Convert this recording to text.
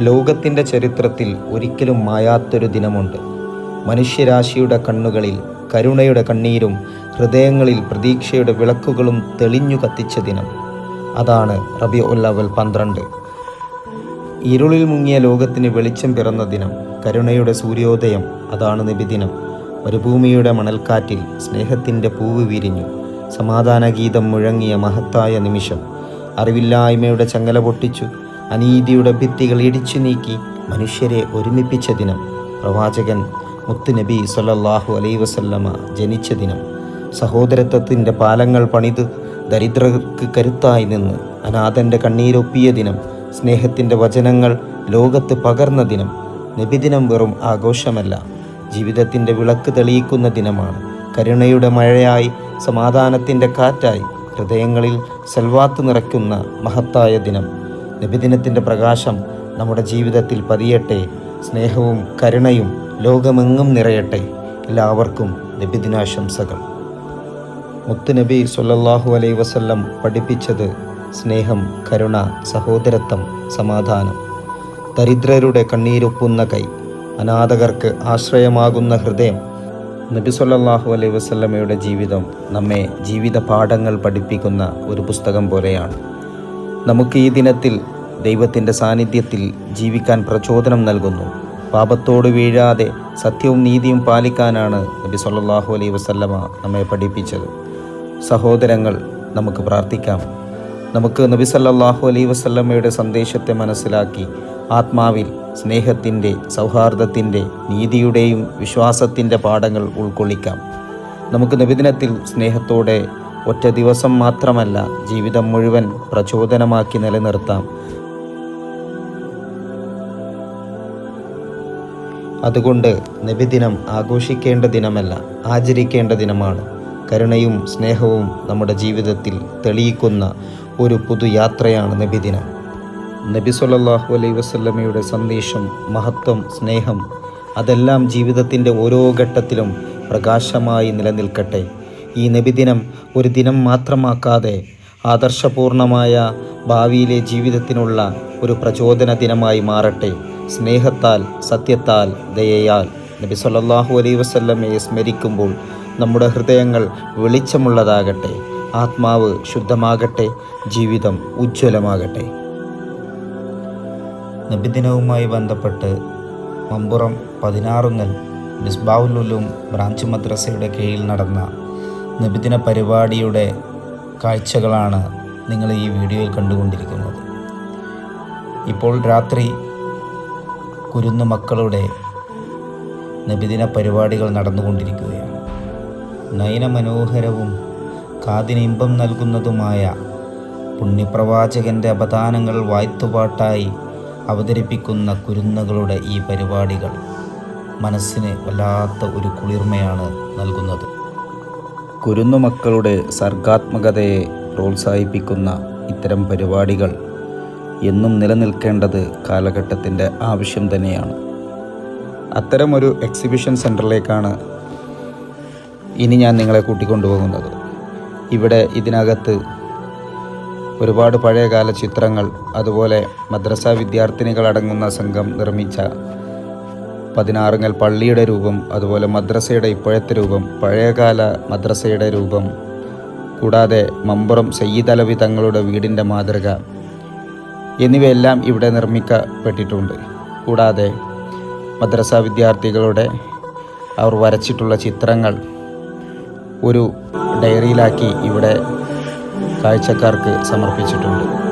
ലോകത്തിന്റെ ചരിത്രത്തിൽ ഒരിക്കലും മായാത്തൊരു ദിനമുണ്ട്. മനുഷ്യരാശിയുടെ കണ്ണുകളിൽ കരുണയുടെ കണ്ണീരും ഹൃദയങ്ങളിൽ പ്രതീക്ഷയുടെ വിളക്കുകളും തെളിഞ്ഞു കത്തിച്ച ദിനം. അതാണ് റബി ഉല്ലവൽ പന്ത്രണ്ട്. ഇരുളിൽ മുങ്ങിയ ലോകത്തിന് വെളിച്ചം പിറന്ന ദിനം. കരുണയുടെ സൂര്യോദയം അതാണ് നിബിദിനം. മരുഭൂമിയുടെ മണൽക്കാറ്റിൽ സ്നേഹത്തിന്റെ പൂവ് വിരിഞ്ഞു. സമാധാന ഗീതം മുഴങ്ങിയ മഹത്തായ നിമിഷം. അറിവില്ലായ്മയുടെ ചങ്ങല പൊട്ടിച്ചു. അനീതിയുടെ ഭിത്തികൾ ഇടിച്ചു നീക്കി മനുഷ്യരെ ഒരുമിപ്പിച്ച ദിനം. പ്രവാചകൻ മുത്തുനബി സല്ലല്ലാഹു അലൈ വസല്ലമ ജനിച്ച ദിനം. സഹോദരത്വത്തിന്റെ പാലങ്ങൾ പണിത് ദരിദ്രർക്ക് കരുത്തായി നിന്ന് അനാഥന്റെ കണ്ണീരൊപ്പിയ ദിനം. സ്നേഹത്തിന്റെ വചനങ്ങൾ ലോകത്ത് പകർന്ന ദിനം. നബിദിനം വെറും ആഘോഷമല്ല ജീവിതത്തിന്റെ വിളക്ക് തെളിയിക്കുന്ന ദിനമാണ്. കരുണയുടെ മഴയായി സമാധാനത്തിന്റെ കാറ്റായി ഹൃദയങ്ങളിൽ സെൽവാത്ത് നിറയ്ക്കുന്ന മഹത്തായ ദിനം. നബിദിനത്തിന്റെ പ്രകാശം നമ്മുടെ ജീവിതത്തിൽ പതിയട്ടെ. സ്നേഹവും കരുണയും ലോകമെങ്ങും നിറയട്ടെ. എല്ലാവർക്കും നബിദിനാശംസകൾ. മുത്തുനബി സൊല്ലാഹു അലൈ വസല്ലം പഠിപ്പിച്ചത് സ്നേഹം കരുണ സഹോദരത്വം സമാധാനം. ദരിദ്രരുടെ കണ്ണീരൊപ്പുന്ന കൈ അനാഥകർക്ക് ആശ്രയമാകുന്ന ഹൃദയം. നബി സൊല്ലാഹു അലൈഹി വസല്ലമയുടെ ജീവിതം നമ്മെ ജീവിത പാഠങ്ങൾ പഠിപ്പിക്കുന്ന ഒരു പുസ്തകം പോലെയാണ്. നമുക്ക് ഈ ദിനത്തിൽ ദൈവത്തിന്റെ സാന്നിധ്യത്തിൽ ജീവിക്കാൻ പ്രചോദനം നൽകുന്നു. പാപത്തോട് വീഴാതെ സത്യവും നീതിയും പാലിക്കാനാണ് നബി സല്ലാഹു അലൈ വസല്ലമ നമ്മെ പഠിപ്പിച്ചത്. സഹോദരങ്ങൾ നമുക്ക് പ്രാർത്ഥിക്കാം. നമുക്ക് നബി സല്ലാഹു അലൈ വസല്ലമ്മയുടെ സന്ദേശത്തെ മനസ്സിലാക്കി ആത്മാവിൽ സ്നേഹത്തിന്റെ സൗഹാർദ്ദത്തിന്റെ നീതിയുടെയും വിശ്വാസത്തിന്റെ പാഠങ്ങൾ ഉൾക്കൊള്ളിക്കാം. നമുക്ക് നബിദിനത്തിൽ സ്നേഹത്തോടെ ഒറ്റ ദിവസം മാത്രമല്ല ജീവിതം മുഴുവൻ പ്രചോദനമാക്കി നിലനിർത്താം. അതുകൊണ്ട് നബിദിനം ആഘോഷിക്കേണ്ട ദിനമല്ല ആചരിക്കേണ്ട ദിനമാണ്. കരുണയും സ്നേഹവും നമ്മുടെ ജീവിതത്തിൽ തെളിയിക്കുന്ന ഒരു പുതുയാത്രയാണ് നബിദിനം. നബി സല്ലല്ലാഹു അലൈഹി വസല്ലമയുടെ സന്ദേശം മഹത്വം സ്നേഹം അതെല്ലാം ജീവിതത്തിന്റെ ഓരോ ഘട്ടത്തിലും പ്രകാശമായി നിലനിൽക്കട്ടെ. ഈ നബിദിനം ഒരു ദിനം മാത്രമാക്കാതെ ആദർശപൂർണമായ ഭാവിയിലെ ജീവിതത്തിനുള്ള ഒരു പ്രചോദന ദിനമായി മാറട്ടെ. സ്നേഹത്താൽ സത്യത്താൽ ദയയാൽ. നബി സല്ലാഹു അലൈ വസല്ലമയെ സ്മരിക്കുമ്പോൾ നമ്മുടെ ഹൃദയങ്ങൾ വെളിച്ചമുള്ളതാകട്ടെ. ആത്മാവ് ശുദ്ധമാകട്ടെ. ജീവിതം ഉജ്ജ്വലമാകട്ടെ. നബിദിനവുമായി ബന്ധപ്പെട്ട് മമ്പുറം പതിനാറുങ്ങൽ മിസ്ബാവുലുലും ബ്രാഞ്ച് മദ്രസയുടെ കീഴിൽ നടന്ന നബിദിന പരിപാടിയുടെ കാഴ്ചകളാണ് നിങ്ങൾ ഈ വീഡിയോയിൽ കണ്ടുകൊണ്ടിരിക്കുന്നത്. ഇപ്പോൾ രാത്രി കുരുന്നു മക്കളുടെ നബിദിന പരിപാടികൾ നടന്നുകൊണ്ടിരിക്കുകയാണ്. നയനമനോഹരവും കാതിന് ഇമ്പം നൽകുന്നതുമായ പുണ്യപ്രവാചകന്റെ അപദാനങ്ങൾ വായ്ത്തുപാട്ടായി അവതരിപ്പിക്കുന്ന കുരുന്നുകളുടെ ഈ പരിപാടികൾ മനസ്സിന് വല്ലാത്ത ഒരു കുളിർമയാണ് നൽകുന്നത്. കുരുന്നു മക്കളുടെ സർഗാത്മകതയെ പ്രോത്സാഹിപ്പിക്കുന്ന ഇത്തരം പരിപാടികൾ എന്നും നിലനിൽക്കേണ്ടത് കാലഘട്ടത്തിന്റെ ആവശ്യം തന്നെയാണ്. അത്തരമൊരു എക്സിബിഷൻ സെന്ററിലേക്കാണ് ഇനി ഞാൻ നിങ്ങളെ കൂട്ടിക്കൊണ്ടുപോകുന്നത് ഇവിടെ ഇതിനകത്ത് ഒരുപാട് പഴയകാല ചിത്രങ്ങൾ അതുപോലെ മദ്രസ വിദ്യാർത്ഥിനികളടങ്ങുന്ന സംഘം നിർമ്മിച്ച പതിനാറുങ്ങൽ പള്ളിയുടെ രൂപം അതുപോലെ മദ്രസയുടെ ഇപ്പോഴത്തെ രൂപം പഴയകാല മദ്രസയുടെ രൂപം കൂടാതെ മമ്പുറം സയ്യിദ് അലവി തങ്ങളുടെ വീടിന്റെ മാതൃക എന്നിവയെല്ലാം ഇവിടെ നിർമ്മിക്കപ്പെട്ടിട്ടുണ്ട്. കൂടാതെ മദ്രസ വിദ്യാർത്ഥികളുടെ അവർ വരച്ചിട്ടുള്ള ചിത്രങ്ങൾ ഒരു ഡയറിയിലാക്കി ഇവിടെ കാഴ്ചക്കാർക്ക് സമർപ്പിച്ചിട്ടുണ്ട്.